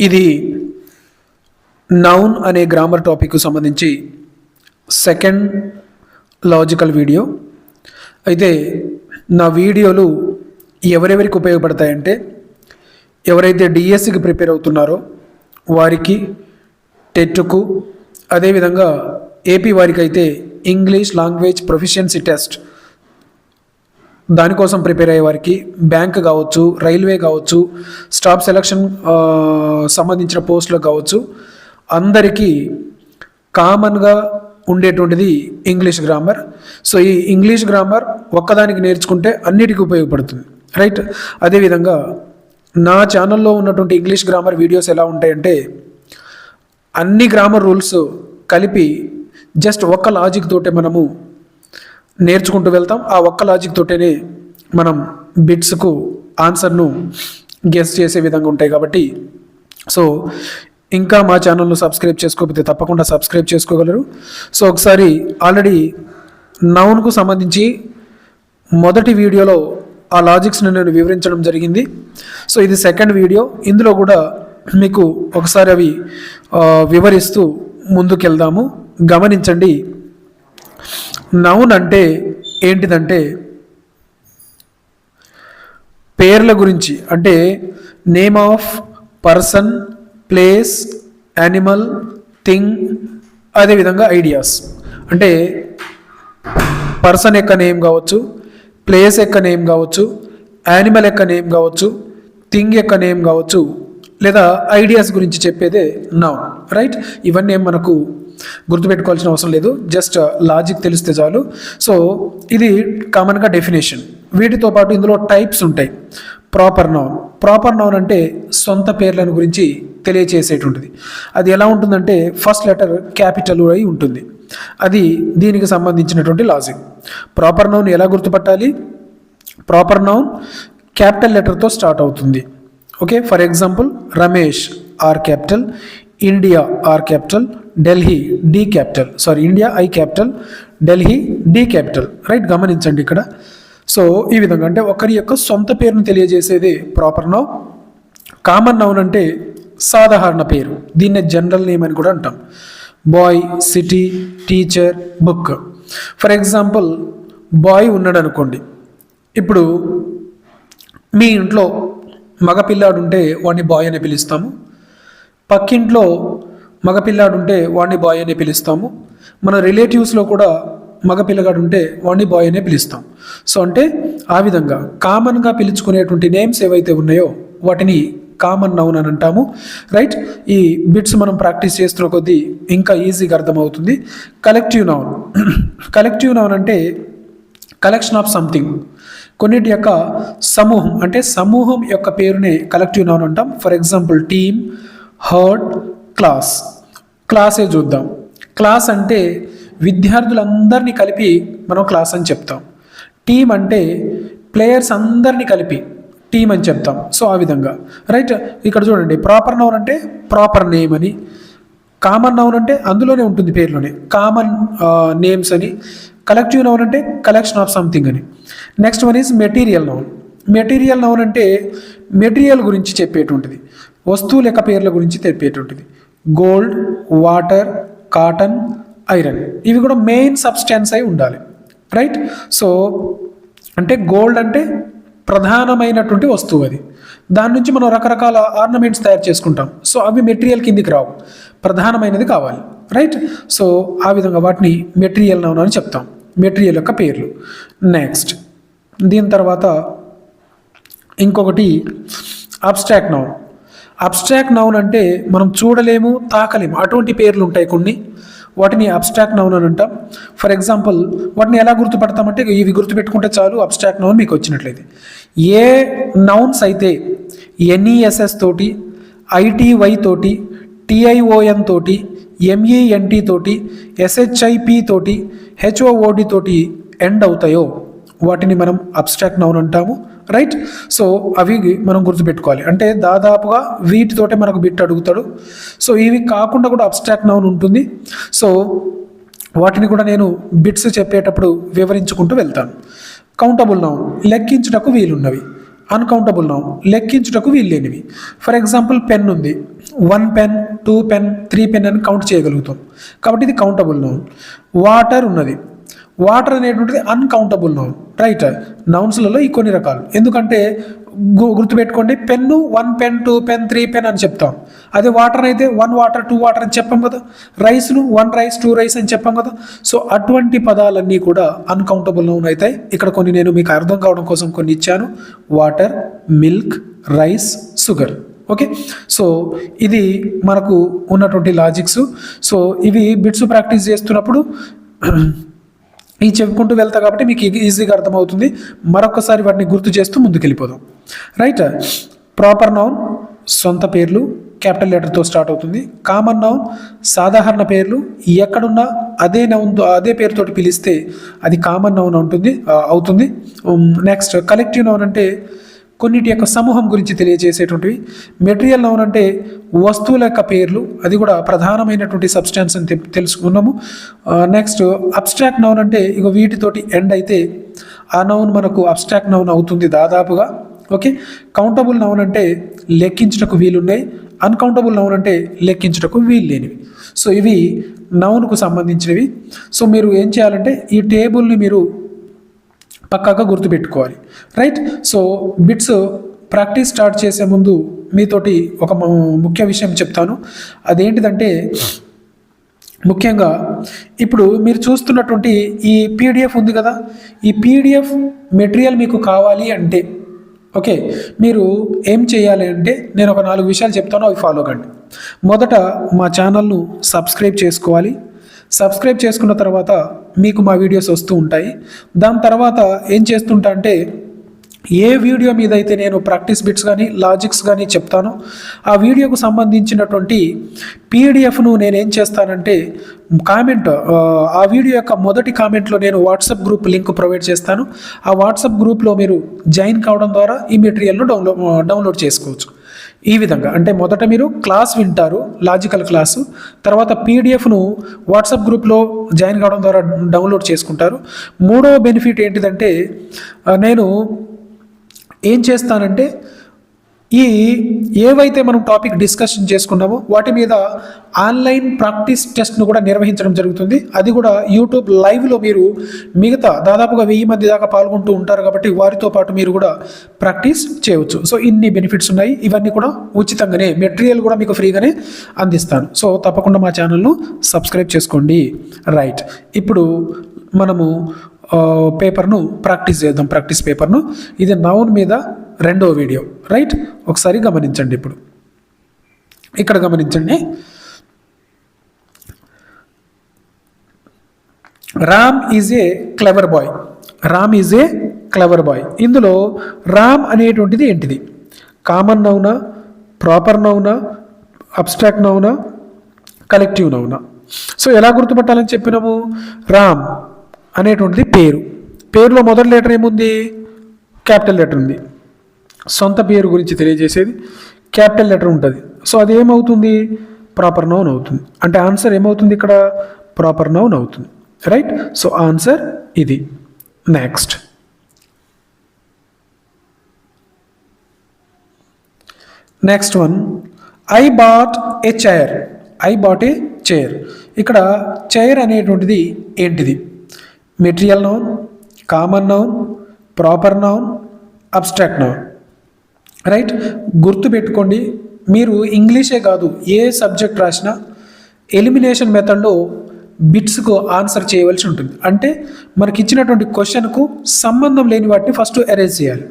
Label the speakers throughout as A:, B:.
A: ఇది నౌన్ అనే గ్రామర్ టాపిక్కు సంబంధించి సెకండ్ లాజికల్ వీడియో అయితే నా వీడియోలు ఎవరెవరికి ఉపయోగపడతాయంటే ఎవరైతే డిఎస్సికి ప్రిపేర్ అవుతున్నారో వారికి టెట్కు అదేవిధంగా ఏపీ వారికి అయితే ఇంగ్లీష్ లాంగ్వేజ్ ప్రొఫిషియన్సీ టెస్ట్ దానికోసం ప్రిపేర్ అయ్యే వారికి బ్యాంక్ కావచ్చు రైల్వే కావచ్చు స్టాఫ్ సెలక్షన్ సంబంధించిన పోస్టులకు కావచ్చు అందరికీ కామన్గా ఉండేటువంటిది ఇంగ్లీష్ గ్రామర్. సో ఈ ఇంగ్లీష్ గ్రామర్ ఒక్కదానికి నేర్చుకుంటే అన్నిటికీ ఉపయోగపడుతుంది. రైట్? అదేవిధంగా నా ఛానల్లో ఉన్నటువంటి ఇంగ్లీష్ గ్రామర్ వీడియోస్ ఎలా ఉంటాయంటే అన్ని గ్రామర్ రూల్స్ కలిపి జస్ట్ ఒక్క లాజిక్ తోటే మనము నేర్చుకుంటూ వెళ్తాం. ఆ ఒక్క లాజిక్ తోటేనే మనం బిట్స్కు ఆన్సర్ను గెస్ చేసే విధంగా ఉంటాయి కాబట్టి. సో ఇంకా మా ఛానల్ను సబ్స్క్రైబ్ చేసుకోకపోతే తప్పకుండా సబ్స్క్రైబ్ చేసుకోగలరు. సో ఒకసారి ఆల్రెడీ నౌన్కు సంబంధించి మొదటి వీడియోలో ఆ లాజిక్స్ని నేను వివరించడం జరిగింది. సో ఇది సెకండ్ వీడియో ఇందులో కూడా మీకు ఒకసారి అవి వివరిస్తూ ముందుకెళ్దాము. గమనించండి. నౌన్ అంటే ఏంటిదంటే పేర్ల గురించి. అంటే name of person place animal thing అదేవిధంగా ఐడియాస్. అంటే పర్సన్ యొక్క నేమ్ కావచ్చు ప్లేస్ యొక్క నేమ్ కావచ్చు యానిమల్ యొక్క నేమ్ కావచ్చు థింగ్ యొక్క నేమ్ కావచ్చు లేదా ఐడియాస్ గురించి చెప్పేదే నౌన్ రైట్? ఇవన్నీ మనకు గుర్తుపెట్టుకోవాల్సిన అవసరం లేదు. జస్ట్ లాజిక్ uh, తెలిస్తే చాలు. సో ఇది కామన్గా డెఫినేషన్ వీటితో పాటు ఇందులో టైప్స్ ఉంటాయి. ప్రాపర్ నౌన్ ప్రాపర్ నౌన్ అంటే సొంత పేర్లను గురించి తెలియచేసేటువంటిది. అది ఎలా ఉంటుందంటే ఫస్ట్ లెటర్ క్యాపిటల్ అయి ఉంటుంది. అది దీనికి సంబంధించినటువంటి లాజిక్ ప్రాపర్ నౌన్ ఎలా గుర్తుపట్టాలి? ప్రాపర్ నౌన్ క్యాపిటల్ లెటర్తో స్టార్ట్ అవుతుంది. Okay for example Ramesh R capital India R capital Delhi D capital. Sorry India I capital Delhi D capital. Right గమనించండి ఇక్కడ. సో ఈ విధంగా అంటే ఒకరి యొక్క సొంత పేరును తెలియజేసేది ప్రాపర్ నౌన్ కామన్ నౌన్ అంటే సాధారణ పేరు. దీన్నే జనరల్ నేమ్ అని కూడా అంటాం. Boy city teacher book for example boy ఉన్నాడు అనుకోండి ఇప్పుడు మీ ఇంట్లో మగపిల్లాడు ఉంటే వాడిని బాయ్ అని పిలుస్తాము. పక్కింట్లో మగపిల్లాడు ఉంటే వాడిని బాయ్ అనే పిలుస్తాము. మన రిలేటివ్స్లో కూడా మగపిల్లగాడు ఉంటే వాడిని బాయ్ అనే పిలుస్తాం. సో అంటే ఆ విధంగా కామన్గా పిలుచుకునేటువంటి నేమ్స్ ఏవైతే ఉన్నాయో వాటిని కామన్ నౌన్ అని అంటాము. రైట్ ఈ బిట్స్ మనం ప్రాక్టీస్ చేస్తున్న కొద్దీ ఇంకా ఈజీగా అర్థమవుతుంది. కలెక్టివ్ నౌన్ కలెక్టివ్ నౌన్ అంటే కలెక్షన్ ఆఫ్ సంథింగ్ కొన్నిటి యొక్క సమూహం అంటే సమూహం యొక్క పేరునే కలెక్టివ్ నౌన్ అంటాం. For example team herd class. క్లాసే చూద్దాం. క్లాస్ అంటే విద్యార్థులందరినీ కలిపి మనం క్లాస్ అని చెప్తాం. టీం అంటే ప్లేయర్స్ అందరినీ కలిపి టీం అని చెప్తాం. సో ఆ విధంగా. రైట్? ఇక్కడ చూడండి. ప్రాపర్ నౌన్ అంటే ప్రాపర్ నేమ్ అని. కామన్ నౌన్ అంటే అందులోనే ఉంటుంది పేర్లోనే. కామన్ నేమ్స్ అని. కలెక్టివ్ నౌన్ అంటే కలెక్షన్ ఆఫ్ సంథింగ్ అని. Next one is material noun. Material noun అంటే మెటీరియల్ గురించి చెప్పేటువంటిది. వస్తువుల యొక్క పేర్ల గురించి చెప్పేటువంటిది. గోల్డ్ వాటర్ కాటన్ ఐరన్ ఇవి కూడా మెయిన్ సబ్స్టాన్స్ అయి ఉండాలి. రైట్ సో అంటే గోల్డ్ అంటే ప్రధానమైనటువంటి వస్తువు అది. దాని నుంచి మనం రకరకాల ఆర్నమెంట్స్ తయారు చేసుకుంటాం. సో అవి మెటీరియల్ కిందికి రావు. ప్రధానమైనది కావాలి. రైట్ సో ఆ విధంగా వాటిని మెటీరియల్ నౌన్ అని చెప్తాం. మెటీరియల్ యొక్క పేర్లు. నెక్స్ట్ దీని తర్వాత ఇంకొకటి అబ్స్ట్రాక్ట్ నౌన్ అబ్స్ట్రాక్ట్ నౌన్ అంటే మనం చూడలేము తాకలేము. అటువంటి పేర్లు ఉంటాయి కొన్ని. వాటిని అబ్స్ట్రాక్ట్ నౌన్ అని అంటాం. ఫర్ ఎగ్జాంపుల్ వాటిని ఎలా గుర్తుపడతామంటే ఇవి గుర్తుపెట్టుకుంటే చాలు అబ్స్ట్రాక్ట్ నౌన్ మీకు వచ్చినట్లయితే. ఏ నౌన్స్ అయితే ఎన్ఈఎస్ఎస్ తోటి ఐటీవై తోటి టిఐఓఎన్ తోటి ఎంఈఎన్టీ తోటి ఎస్హెచ్ఐపి తోటి హెచ్ఓఓడి తోటి ఎండ్ అవుతాయో వాటిని మనం అబ్స్ట్రాక్ట్ నౌన్ అంటాము. రైట్ సో అవి మనం గుర్తుపెట్టుకోవాలి. అంటే దాదాపుగా వీటితోటే మనకు బిట్ అడుగుతాడు. సో ఇవి కాకుండా కూడా అబ్స్ట్రాక్ట్ నౌన్ ఉంటుంది. సో వాటిని కూడా నేను బిట్స్ చెప్పేటప్పుడు వివరించుకుంటూ వెళ్తాను. కౌంటబుల్ నౌన్ లెక్కించుటకు వీలున్నవి. అన్కౌంటబుల్ నౌన్ లెక్కించుటకు వీల్లేనివి. ఫర్ ఎగ్జాంపుల్ పెన్ ఉంది. One pen two pen three pen అని కౌంట్ చేయగలుగుతాం. కాబట్టి ఇది కౌంటబుల్ నౌన్ వాటర్ ఉన్నది. వాటర్ అనేటువంటిది అన్కౌంటబుల్ నౌన్ రైట్ నౌన్స్లలో ఈ కొన్ని రకాలు. ఎందుకంటే గుర్తుపెట్టుకోండి pen one pen two pen three pen అని చెప్తాం. అదే వాటర్ అయితే వన్ వాటర్ టూ వాటర్ అని చెప్పాం కదా. రైస్ను వన్ రైస్ టూ రైస్ అని చెప్పాం కదా. సో అటువంటి పదాలన్నీ కూడా అన్కౌంటబుల్ నౌన్ అవుతాయి. ఇక్కడ కొన్ని నేను మీకు అర్థం కావడం కోసం కొన్ని ఇచ్చాను. Water milk rice sugar okay so ఇది మనకు ఉన్నటువంటి లాజిక్స్ సో ఇవి బిట్స్ ప్రాక్టీస్ చేస్తున్నప్పుడు ఈ చెప్పుకుంటూ వెళ్తా కాబట్టి మీకు ఈజీగా అర్థమవుతుంది. మరొకసారి వాటిని గుర్తు చేస్తూ ముందుకెళ్ళిపోదాం. రైట్. ప్రాపర్ నౌన్ సొంత పేర్లు క్యాపిటల్ లెటర్తో స్టార్ట్ అవుతుంది. కామన్ నౌన్ సాధారణ పేర్లు ఎక్కడున్నా అదే నౌన్ అదే పేరుతోటి పిలిస్తే అది కామన్ నౌన్ ఉంటుంది అవుతుంది. నెక్స్ట్ కలెక్టివ్ నౌన్ అంటే కొన్నిటి యొక్క సమూహం గురించి తెలియజేసేటువంటివి. మెటీరియల్ నౌన్ అంటే వస్తువుల యొక్క పేర్లు అది కూడా ప్రధానమైనటువంటి సబ్స్టాన్స్ అని తెలుసుకున్నాము. నెక్స్ట్ అబ్స్ట్రాక్ట్ నౌన్ అంటే ఇక వీటితోటి ఎండ్ అయితే ఆ నౌన్ మనకు అబ్స్ట్రాక్ట్ నౌన్ అవుతుంది దాదాపుగా. ఓకే? కౌంటబుల్ నౌన్ అంటే లెక్కించుటకు వీలున్నాయి. అన్కౌంటబుల్ నౌన్ అంటే లెక్కించుటకు వీలు లేనివి సో ఇవి నౌన్కు సంబంధించినవి. సో మీరు ఏం చేయాలంటే ఈ టేబుల్ని మీరు పక్కాగా గుర్తుపెట్టుకోవాలి. Right so bits practice start చేసే ముందు మీతోటి ఒక ముఖ్య విషయం చెప్తాను. అదేంటిదంటే ముఖ్యంగా ఇప్పుడు మీరు చూస్తున్నటువంటి ఈ పీడిఎఫ్ ఉంది కదా? ఈ పీడిఎఫ్ మెటీరియల్ మీకు కావాలి అంటే ఓకే మీరు ఏం చేయాలి అంటే నేను ఒక నాలుగు విషయాలు చెప్తాను అవి ఫాలో కండి. మొదట మా ఛానల్ను సబ్స్క్రైబ్ చేసుకోవాలి. సబ్స్క్రైబ్ చేసుకున్న తర్వాత మీకు మా వీడియోస్ వస్తూ ఉంటాయి. దాని తర్వాత ఏం చేస్తుంటా అంటే ఏ వీడియో మీద అయితే నేను ప్రాక్టీస్ బిట్స్ కానీ లాజిక్స్ కానీ చెప్తానో ఆ వీడియోకు సంబంధించినటువంటి పీడిఎఫ్ను నేను ఏం చేస్తానంటే కామెంట్ ఆ, వీడియో యొక్క మొదటి కామెంట్లో నేను వాట్సాప్ గ్రూప్ లింక్ ప్రొవైడ్ చేస్తాను. ఆ వాట్సాప్ గ్రూప్లో మీరు జాయిన్ కావడం ద్వారా ఈ మెటీరియల్ను డౌన్లో డౌన్లోడ్ చేసుకోవచ్చు. ఈ విధంగా. అంటే మొదట మీరు క్లాస్ వింటారు లాజికల్ క్లాసు. తర్వాత పీడిఎఫ్ను వాట్సాప్ గ్రూప్లో జాయిన్ కావడం ద్వారా డౌన్లోడ్ చేసుకుంటారు. మూడవ బెనిఫిట్ ఏంటిదంటే నేను ఏం చేస్తానంటే ఈ ఏవైతే మనం టాపిక్ డిస్కషన్ చేసుకున్నామో వాటి మీద ఆన్లైన్ ప్రాక్టీస్ టెస్ట్ను కూడా నిర్వహించడం జరుగుతుంది. అది కూడా యూట్యూబ్ లైవ్లో మీరు మిగతా దాదాపుగా వెయ్యి మంది దాకా పాల్గొంటూ ఉంటారు కాబట్టి వారితో పాటు మీరు కూడా ప్రాక్టీస్ చేయవచ్చు సో ఇన్ని బెనిఫిట్స్ ఉన్నాయి. ఇవన్నీ కూడా ఉచితంగానే మెటీరియల్ కూడా మీకు ఫ్రీగానే అందిస్తాను. సో తప్పకుండా మా ఛానల్ను సబ్స్క్రైబ్ చేసుకోండి. రైట్. ఇప్పుడు మనము పేపర్ను ప్రాక్టీస్ చేద్దాం ప్రాక్టీస్ పేపర్ను ఇది నౌన్ మీద రెండో వీడియో రైట్ ఒకసారి గమనించండి ఇప్పుడు. ఇక్కడ గమనించండి. Ram is a clever boy Ram is a clever boy ఇందులో రామ్ అనేటువంటిది ఏంటిది? కామన్ నౌనా ప్రాపర్ నౌనా అబ్స్ట్రాక్ట్ నౌనా కలెక్టివ్ నౌనా సో ఎలా గుర్తుపట్టాలని చెప్పినాము? రామ్ అనేటువంటిది పేరు. పేరులో మొదటి లెటర్ ఏముంది? క్యాపిటల్ లెటర్ ఉంది. సొంత పేరు గురించి తెలియజేసేది క్యాపిటల్ లెటర్ ఉంటుంది. సో అది ఏమవుతుంది? ప్రాపర్ నౌన్ అవుతుంది. అంటే ఆన్సర్ ఏమవుతుంది ఇక్కడ? ప్రాపర్ నౌన్ అవుతుంది. రైట్? సో ఆన్సర్ ఇది. Next. Next one. I bought a chair. I bought a chair. ఇక్కడ చైర్ అనేటువంటిది ఏంటిది? Material noun common noun proper noun abstract noun. Right? గుర్తుపెట్టుకోండి మీరు ఇంగ్లీషే కాదు ఏ సబ్జెక్ట్ రాసినా ఎలిమినేషన్ మెథడ్లో బిట్స్కు ఆన్సర్ చేయవలసి ఉంటుంది. అంటే మనకి ఇచ్చినటువంటి క్వశ్చన్కు సంబంధం లేని వాటిని ఫస్ట్ అరేంజ్ చేయాలి.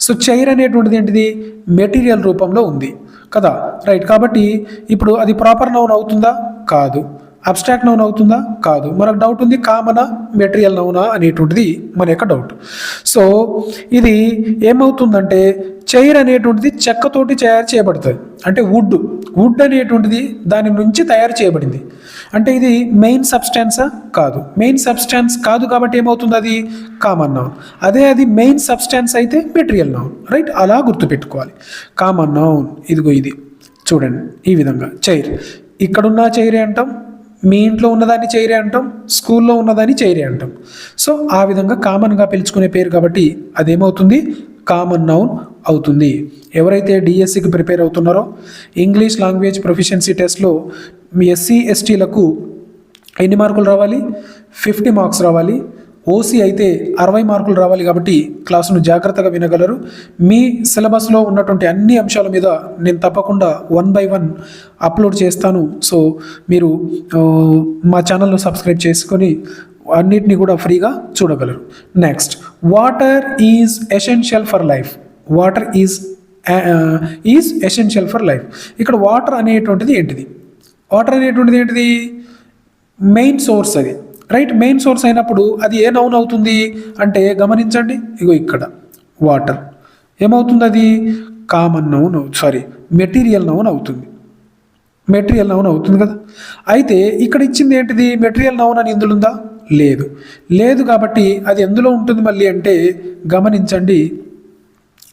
A: సో చైర్ అనేటువంటిది ఏంటిది? మెటీరియల్ రూపంలో ఉంది. కదా? రైట్? కాబట్టి ఇప్పుడు అది ప్రాపర్ నౌన్ అవుతుందా? కాదు. అబ్స్ట్రాక్ట్ నౌన్ అవుతుందా? కాదు. మనకు డౌట్ ఉంది కామనా మెటీరియల్ నౌనా అనేటువంటిది మన యొక్క డౌట్ సో ఇది ఏమవుతుందంటే చైర్ అనేటువంటిది చెక్కతోటి తయారు చేయబడుతుంది. అంటే వుడ్ వుడ్ అనేటువంటిది దాని నుంచి తయారు చేయబడింది. అంటే ఇది మెయిన్ సబ్స్టాన్సా కాదు. మెయిన్ సబ్స్టాన్స్ కాదు కాబట్టి ఏమవుతుంది అది? కామన్ నౌన్ అదే అది మెయిన్ సబ్స్టాన్స్ అయితే మెటీరియల్ నౌన్ రైట్ అలా గుర్తుపెట్టుకోవాలి. కామన్ నౌన్ ఇదిగో ఇది. చూడండి. ఈ విధంగా. చైర్ ఇక్కడున్న చైరే అంటాం? మీ ఇంట్లో ఉన్నదాన్ని చైరే అంటాం స్కూల్లో ఉన్నదాన్ని చైరే అంటాం. సో ఆ విధంగా కామన్గా పిలుచుకునే పేరు కాబట్టి అదేమవుతుంది? కామన్ నౌన్ అవుతుంది. ఎవరైతే డిఎస్సికి ప్రిపేర్ అవుతున్నారో ఇంగ్లీష్ లాంగ్వేజ్ ప్రొఫిషియన్సీ టెస్ట్లో మీ ఎస్సీ ఎస్టీలకు ఎన్ని మార్కులు రావాలి? ఫిఫ్టీ మార్క్స్ రావాలి. ఓసీ అయితే అరవై మార్కులు రావాలి కాబట్టి క్లాసును జాగ్రత్తగా వినగలరు. మీ సిలబస్లో ఉన్నటువంటి అన్ని అంశాల మీద నేను తప్పకుండా వన్ బై వన్ అప్లోడ్ చేస్తాను. సో మీరు మా ఛానల్ను సబ్స్క్రైబ్ చేసుకొని అన్నిటిని కూడా ఫ్రీగా చూడగలరు. Next water is essential for life. Water is is essential for life. ఇక్కడ వాటర్ అనేటువంటిది ఏంటిది? వాటర్ అనేటువంటిది ఏంటిది? మెయిన్ సోర్స్ అది. రైట్ మెయిన్ సోర్స్ అయినప్పుడు అది ఏ నౌన్ అవుతుంది? అంటే గమనించండి ఇగో ఇక్కడ వాటర్ ఏమవుతుంది అది? Common noun sorry material noun అవుతుంది. మెటీరియల్ నౌన్ అవుతుంది కదా? అయితే ఇక్కడ ఇచ్చింది ఏంటిది? మెటీరియల్ నౌన్ అని ఇందులో ఉందా? లేదు. లేదు కాబట్టి అది ఎందులో ఉంటుంది మళ్ళీ అంటే గమనించండి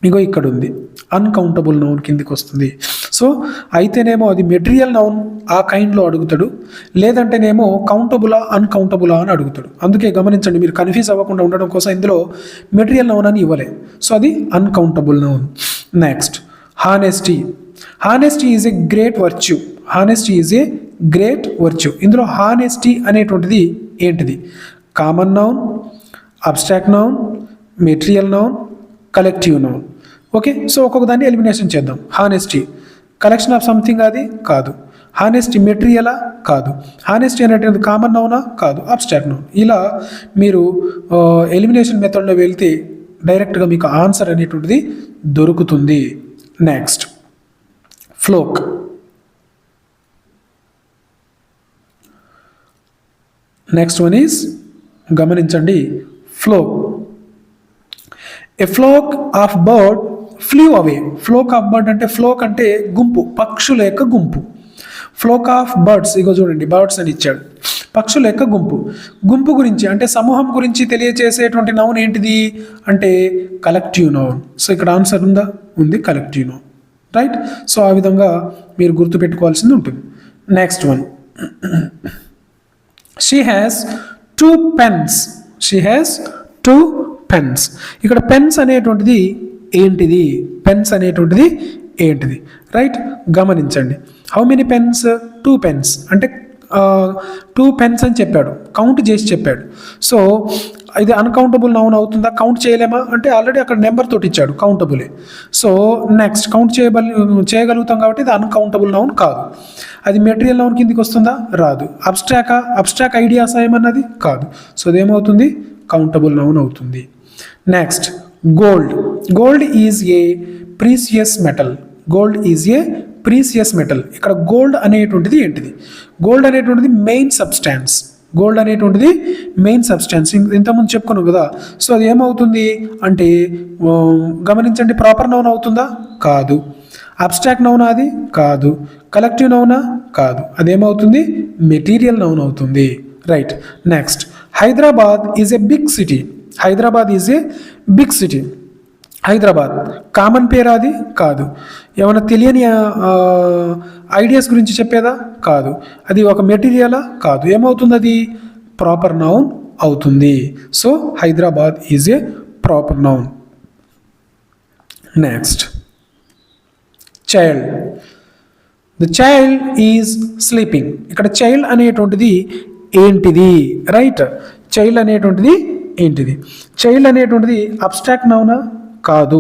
A: ఇగో ఇక్కడ ఉంది అన్కౌంటబుల్ నౌన్ కిందికి వస్తుంది. సో అయితేనేమో అది మెటీరియల్ నౌన్ ఆ కైండ్లో అడుగుతాడు లేదంటేనేమో కౌంటబులా అన్కౌంటబులా అని అడుగుతాడు. అందుకే గమనించండి మీరు కన్ఫ్యూజ్ అవ్వకుండా ఉండడం కోసం ఇందులో మెటీరియల్ నౌన్ అని ఇవ్వలే. సో అది uncountable noun. Next honesty. Honesty is a great virtue. Honesty is a great virtue. ఇందులో హానెస్టీ అనేటువంటిది ఏంటిది? Common noun abstract noun material noun collective noun. Okay so ఒక్కొక్క దాన్ని ఎలిమినేషన్ చేద్దాం. హానెస్టీ. కలెక్షన్ ఆఫ్ సంథింగ్ అది కాదు. Honesty మెటీరియలా కాదు. Honesty అనేటువంటిది కామన్ నౌనా కాదు. అబ్స్ట్రాక్ట్ నౌన్ ఇలా మీరు ఎలిమినేషన్ మెథడ్లో వెళ్తే డైరెక్ట్గా మీకు ఆన్సర్ అనేటువంటిది దొరుకుతుంది. Next flock next one is గమనించండి flock a flock of bird fly away. Flock of bird అంటే ఫ్లోక్ అంటే గుంపు పక్షుల యొక్క గుంపు. ఫ్లోక్ ఆఫ్ బర్డ్స్ ఇగో చూడండి బర్డ్స్ అని ఇచ్చాడు. పక్షుల యొక్క గుంపు. గుంపు గురించి అంటే సమూహం గురించి తెలియచేసేటువంటి నౌన్ ఏంటిది? అంటే కలెక్టివ్ నౌన్. సో ఇక్కడ ఆన్సర్ ఉందా? ఉంది కలెక్టివ్ నౌన్. రైట్? సో ఆ విధంగా మీరు గుర్తుపెట్టుకోవాల్సింది ఉంటుంది. Next one. She has two pens she has two pens ఇక్కడ పెన్స్ అనేటువంటిది ఏంటిది? పెన్స్ అనేటువంటిది ఏంటిది? రైట్ గమనించండి. How many pens two pens అంటే టూ పెన్స్ అని చెప్పాడు. కౌంట్ చేసి చెప్పాడు. సో ఇది అన్కౌంటబుల్ నౌన్ అవుతుందా? కౌంట్ చేయలేమా? అంటే ఆల్రెడీ అక్కడ నెంబర్ తోటి ఇచ్చాడు కౌంటబులే సో నెక్స్ట్ కౌంట్ చేయబల్ చేయగలుగుతాం కాబట్టి ఇది అన్కౌంటబుల్ నౌన్ కాదు. అది మెటీరియల్ నౌన్ కిందికి వస్తుందా? రాదు. అబ్స్ట్రాకా అబ్స్ట్రాక్ ఐడియాస్ ఏమన్నది? కాదు. సో ఇదేమవుతుంది? కౌంటబుల్ నౌన్ అవుతుంది. Next gold gold is a precious metal gold is a precious metal ఇక్కడ గోల్డ్ అనేటువంటిది ఏంటిది? గోల్డ్ అనేటువంటిది మెయిన్ సబ్స్టాన్స్ గోల్డ్ అనేటువంటిది మెయిన్ సబ్స్టాన్స్ ఇంతకుముందు చెప్పుకున్నాం కదా. సో అది ఏమవుతుంది? అంటే గమనించండి ప్రాపర్ నౌన్ అవుతుందా? కాదు. అబ్స్ట్రాక్ట్ నౌనా అది? కాదు. కలెక్టివ్ నౌనా కాదు. అదేమవుతుంది? మెటీరియల్ నౌన్ అవుతుంది. Right next Hyderabad is a big city Hyderabad is a big city Hyderabad. Common పేరు అది? కాదు. ఏమైనా తెలియని ఐడియాస్ గురించి చెప్పేదా? కాదు. అది ఒక మెటీరియలా కాదు. ఏమవుతుంది అది ప్రాపర్ నౌన్ అవుతుంది. So Hyderabad is a proper noun next child the child is sleeping ఇక్కడ చైల్డ్ అనేటువంటిది ఏంటిది? రైట్ చైల్డ్ అనేటువంటిది ఏంటిది? చైల్డ్ అనేటువంటిది అబ్స్ట్రాక్ట్ నౌనా కాదు.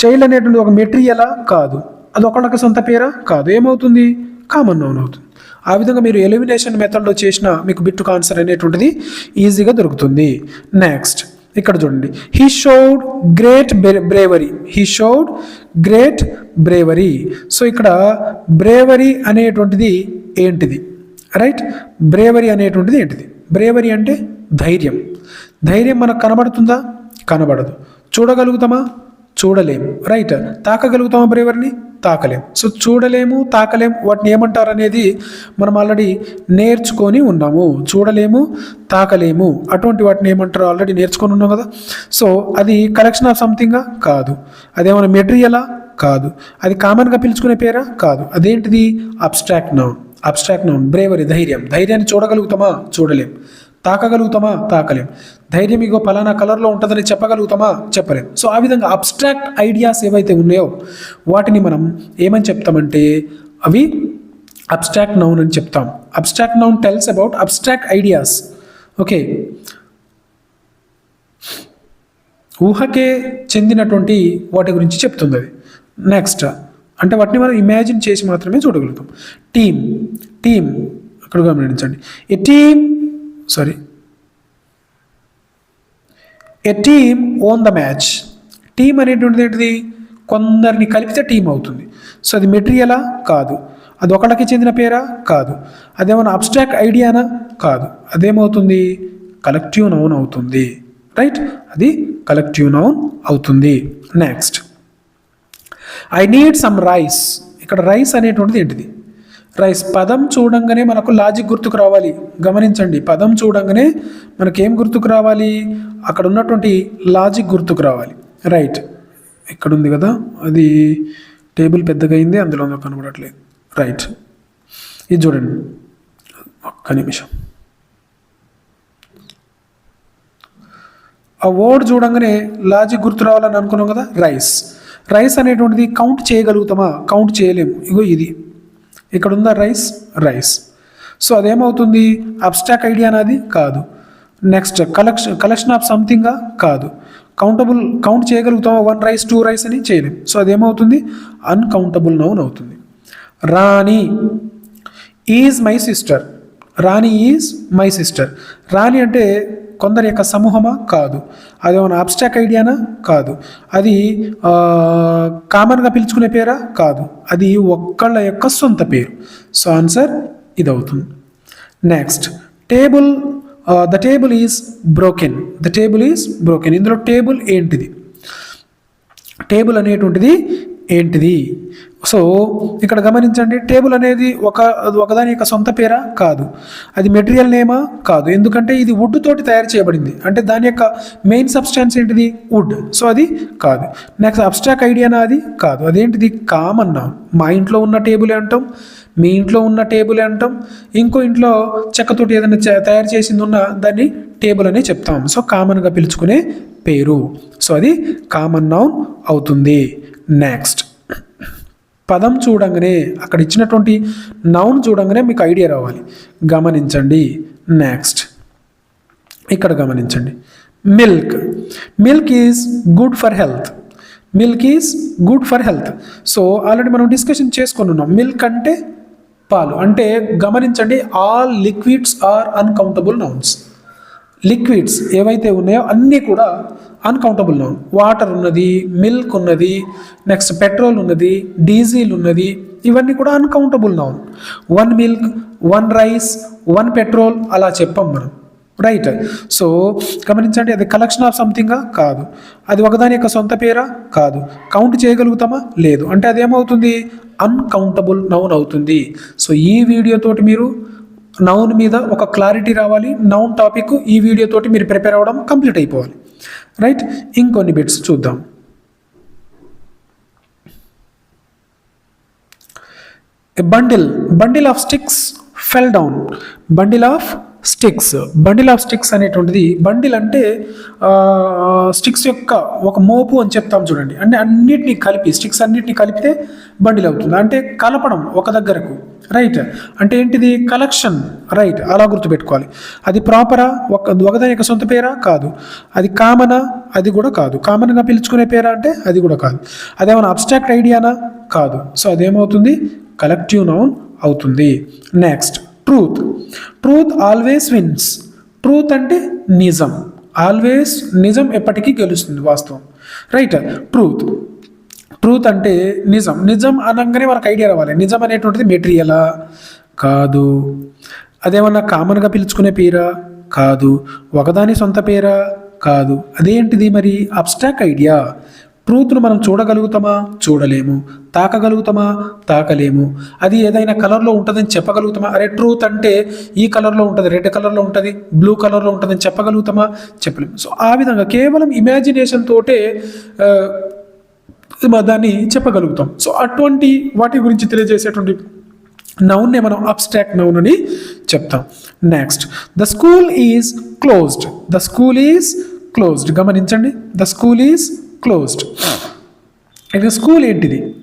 A: చైల్డ్ అనేటువంటిది ఒక మెటీరియలా కాదు. అది ఒకళ్ళకి సొంత పేరా? కాదు. ఏమవుతుంది? కామన్ నౌన్ అవుతుంది. ఆ విధంగా మీరు ఎలిమినేషన్ మెథడ్లో చేసిన మీకు బిట్టు ఆన్సర్ అనేటువంటిది ఈజీగా దొరుకుతుంది. నెక్స్ట్ ఇక్కడ చూడండి. He showed great bravery he showed great bravery so ఇక్కడ బ్రేవరీ అనేటువంటిది ఏంటిది? రైట్ బ్రేవరీ అనేటువంటిది ఏంటిది? బ్రేవరీ అంటే ధైర్యం. ధైర్యం మనకు కనబడుతుందా? కనబడదు. చూడగలుగుతామా? చూడలేము రైట్. తాకగలుగుతామా బ్రేవర్ని? తాకలేం. సో చూడలేము తాకలేము వాటిని ఏమంటారు అనేది మనం ఆల్రెడీ నేర్చుకొని ఉన్నాము. చూడలేము తాకలేము. అటువంటి వాటిని ఏమంటారు ఆల్రెడీ నేర్చుకొని ఉన్నాం కదా. సో అది కలెక్షన్ ఆఫ్ సంథింగా? కాదు. అదేమైనా మెటీరియలా? కాదు. అది కామన్గా పిలుచుకునే పేరా? కాదు. అదేంటిది? Abstract noun. Abstract noun. Bravery ధైర్యం. ధైర్యాన్ని చూడగలుగుతామా? చూడలేం. తాకగలుగుతామా? తాకలేం. ధైర్యం ఇగో ఫలానా కలర్లో ఉంటుందని చెప్పగలుగుతామా? చెప్పలేం. సో ఆ విధంగా అబ్స్ట్రాక్ట్ ఐడియాస్ ఏవైతే ఉన్నాయో వాటిని మనం ఏమని చెప్తామంటే అవి అబ్స్ట్రాక్ట్ నౌన్ అని చెప్తాం. Abstract noun tells about abstract ideas okay. ఊహకే చెందినటువంటి వాటి గురించి చెప్తుంది అది. నెక్స్ట్ అంటే వాటిని మనం ఇమాజిన్ చేసి మాత్రమే చూడగలుగుతాం. టీమ్ టీమ్ అక్కడ గమనించండి. ఈ team sorry a team won the match team అనేటువంటిది ఏంటిది? కొందరిని కలిపితే టీం అవుతుంది. సో అది మెటీరియలా? కాదు. అది ఒకళ్ళకి చెందిన పేరా? కాదు. అదేమన్నా అబ్స్ట్రాక్ట్ ఐడియానా కాదు. అదేమవుతుంది? కలెక్టివ్ నౌన్ అవుతుంది. రైట్ అది కలెక్టివ్ నౌన్ అవుతుంది. Next I need some rice ఇక్కడ రైస్ అనేటువంటిది ఏంటిది? రైస్. పదం చూడంగానే మనకు లాజిక్ గుర్తుకు రావాలి. గమనించండి పదం చూడంగానే మనకేం గుర్తుకు రావాలి? అక్కడ ఉన్నటువంటి లాజిక్ గుర్తుకు రావాలి. రైట్. ఇక్కడ ఉంది కదా? అది టేబుల్ పెద్దగా అయింది అందులో ఉందో కనబడట్లేదు. రైట్. ఇది చూడండి. ఒక్క నిమిషం. ఆ వర్డ్ చూడంగానే లాజిక్ గుర్తు రావాలని అనుకున్నాం కదా? రైస్. రైస్ అనేటువంటిది కౌంట్ చేయగలుగుతామా? కౌంట్ చేయలేము. ఇగో ఇది. ఇక్కడ ఉందా రైస్ రైస్. సో అదేమవుతుంది? అబ్స్టాక్ ఐడియా అనేది కాదు. నెక్స్ట్ కలెక్షన్ కలెక్షన్ ఆఫ్ సంథింగా కాదు. కౌంటబుల్ కౌంట్ చేయగలుగుతామా? వన్ రైస్ టూ రైస్ అని చేయలేం. సో అదేమవుతుంది? అన్కౌంటబుల్ నౌన్ అవుతుంది. Rani is my sister. Rani is my sister. Rani అంటే కొందరి యొక్క సమూహమా? కాదు. అది ఏమైనా అబ్స్ట్రాక్ట్ ఐడియానా కాదు. అది కామన్గా పిలుచుకునే పేరా? కాదు. అది ఒక్కళ్ళ యొక్క సొంత పేరు. సో ఆన్సర్ ఇది అవుతుంది next table the table is broken the table is broken ఇందులో టేబుల్ ఏంటిది? టేబుల్ అనేటువంటిది ఏంటిది? సో ఇక్కడ గమనించండి టేబుల్ అనేది ఒక ఒకదాని యొక్క సొంత పేరా? కాదు. అది మెటీరియల్ నేమా? కాదు. ఎందుకంటే ఇది వుడ్ తోటి తయారు చేయబడింది. అంటే దాని యొక్క మెయిన్ సబ్స్టాన్స్ ఏంటిది? వుడ్. సో అది కాదు. నెక్స్ట్ అబ్స్ట్రాక్ ఐడియానా అది కాదు. అదేంటిది? కామన్ నా మా ఇంట్లో ఉన్న టేబుల్ అంటాం. మీ ఇంట్లో ఉన్న టేబుల్ అంటాం. ఇంకో ఇంట్లో చెక్కతోటి ఏదైనా తయారు చేసింది ఉన్న దాన్ని టేబుల్ అనే చెప్తాం. సో కామన్గా పిలుచుకునే పేరు. సో అది కామన్ నౌన్ అవుతుంది. నెక్స్ట్ పదం చూడంగానే అక్కడ ఇచ్చినటువంటి నౌన్ చూడంగానే మీకు ఐడియా రావాలి. గమనించండి. నెక్స్ట్ ఇక్కడ గమనించండి. Milk milk is good for health milk is good for health so already మనం డిస్కషన్ చేసుకొని ఉన్నాం. మిల్క్ అంటే పాలు. అంటే గమనించండి all liquids are uncountable nouns liquids ఏవైతే ఉన్నాయో అన్నీ కూడా అన్కౌంటబుల్ నౌన్ వాటర్ ఉన్నది మిల్క్ ఉన్నది నెక్స్ట్ పెట్రోల్ ఉన్నది డీజిల్ ఉన్నది ఇవన్నీ కూడా uncountable noun one milk one rice one petrol అలా చెప్పాం మనం. రైట్ సో గమనించండి అది కలెక్షన్ ఆఫ్ సంథింగా కాదు. అది ఒకదాని యొక్క సొంత పేరా? కాదు. కౌంట్ చేయగలుగుతామా? లేదు. అంటే అదేమవుతుంది? అన్కౌంటబుల్ నౌన్ అవుతుంది. సో ఈ వీడియోతోటి మీరు నౌన్ మీద ఒక క్లారిటీ రావాలి. నౌన్ టాపిక్ ఈ వీడియో తోటి మీరు ప్రిపేర్ అవ్వడం కంప్లీట్ అయిపోవాలి. రైట్? ఇంకొన్ని బిట్స్ చూద్దాం. Bundle bundle of sticks fell down bundle of sticks. Bundle of sticks అనేటువంటిది బండిల్ అంటే స్టిక్స్ యొక్క ఒక మోపు అని చెప్తాం చూడండి. అంటే అన్నిటినీ కలిపి స్టిక్స్ అన్నిటినీ కలిపితే బండిల్ అవుతుంది. అంటే కలపడం ఒక దగ్గరకు రైట్? అంటే ఏంటిది? Collection right? అలా గుర్తుపెట్టుకోవాలి. అది ప్రాపరా? ఒక ఒకదాని యొక్క సొంత పేరా? కాదు. అది కామనా? అది కూడా కాదు. కామన్గా పిలుచుకునే పేరా అంటే అది కూడా కాదు. అదేమైనా అబ్స్ట్రాక్ట్ ఐడియానా? కాదు. సో అదేమవుతుంది? కలెక్టివ్ నౌన్ అవుతుంది. Next truth. Truth always wins truth అంటే నిజం. ఆల్వేస్ నిజం ఎప్పటికీ గెలుస్తుంది వాస్తవం. రైట్ ట్రూత్ ట్రూత్ అంటే నిజం. నిజం అనగానే మనకు ఐడియా రావాలి. నిజం అనేటువంటిది మెటీరియలా కాదు. అదేమన్నా కామన్గా పిలుచుకునే పేరా? కాదు. ఒకదాని సొంత పేరా? కాదు. అదేంటిది మరి? అబ్స్టాక్ ఐడియా ట్రూత్ను మనం చూడగలుగుతామా? చూడలేము. తాకగలుగుతామా? తాకలేము. అది ఏదైనా కలర్లో ఉంటుందని చెప్పగలుగుతామా? అరే ట్రూత్ అంటే ఈ కలర్లో ఉంటుంది రెడ్ కలర్లో ఉంటుంది బ్లూ కలర్లో ఉంటుందని చెప్పగలుగుతామా? చెప్పలేము. సో ఆ విధంగా కేవలం ఇమాజినేషన్ తోటే దాన్ని చెప్పగలుగుతాం. సో అటువంటి వాటి గురించి తెలియజేసేటువంటి నౌన్నే మనం అబ్స్ట్రాక్ట్ నౌన్ అని చెప్తాం. Next the school is closed the school is closed గమనించండి. ద స్కూల్ ఈజ్ క్లోజ్డ్ ఇక స్కూల్ ఏంటిది?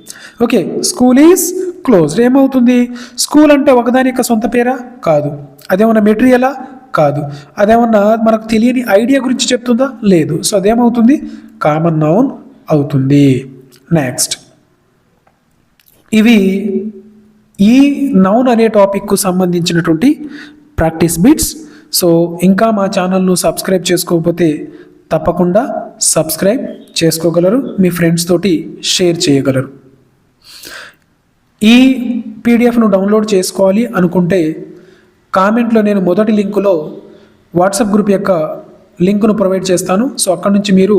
A: Okay school is closed. ఏమవుతుంది? స్కూల్ అంటే ఒకదాని యొక్క సొంత పేరా? కాదు. అదేమన్నా మెటీరియలా? కాదు. అదేమన్నా మనకు తెలియని ఐడియా గురించి చెప్తుందా? లేదు. సో అదేమవుతుంది? కామన్ నౌన్ అవుతుంది. నెక్స్ట్. ఇవి ఈ నౌన్ అనే టాపిక్కు సంబంధించినటువంటి ప్రాక్టీస్ బిట్స్. సో ఇంకా మా ఛానల్ను సబ్స్క్రైబ్ చేసుకోకపోతే తప్పకుండా సబ్స్క్రైబ్ చేసుకోగలరు మీ ఫ్రెండ్స్ తోటి షేర్ చేయగలరు. ఈ పీడిఎఫ్ను డౌన్లోడ్ చేసుకోవాలి అనుకుంటే కామెంట్లో నేను మొదటి లింకులో వాట్సాప్ గ్రూప్ యొక్క లింకును ప్రొవైడ్ చేస్తాను. సో అక్కడ నుంచి మీరు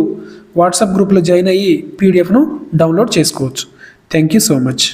A: వాట్సాప్ గ్రూప్లో జాయిన్ అయ్యి పీడిఎఫ్ను డౌన్లోడ్ చేసుకోవచ్చు. Thank you so much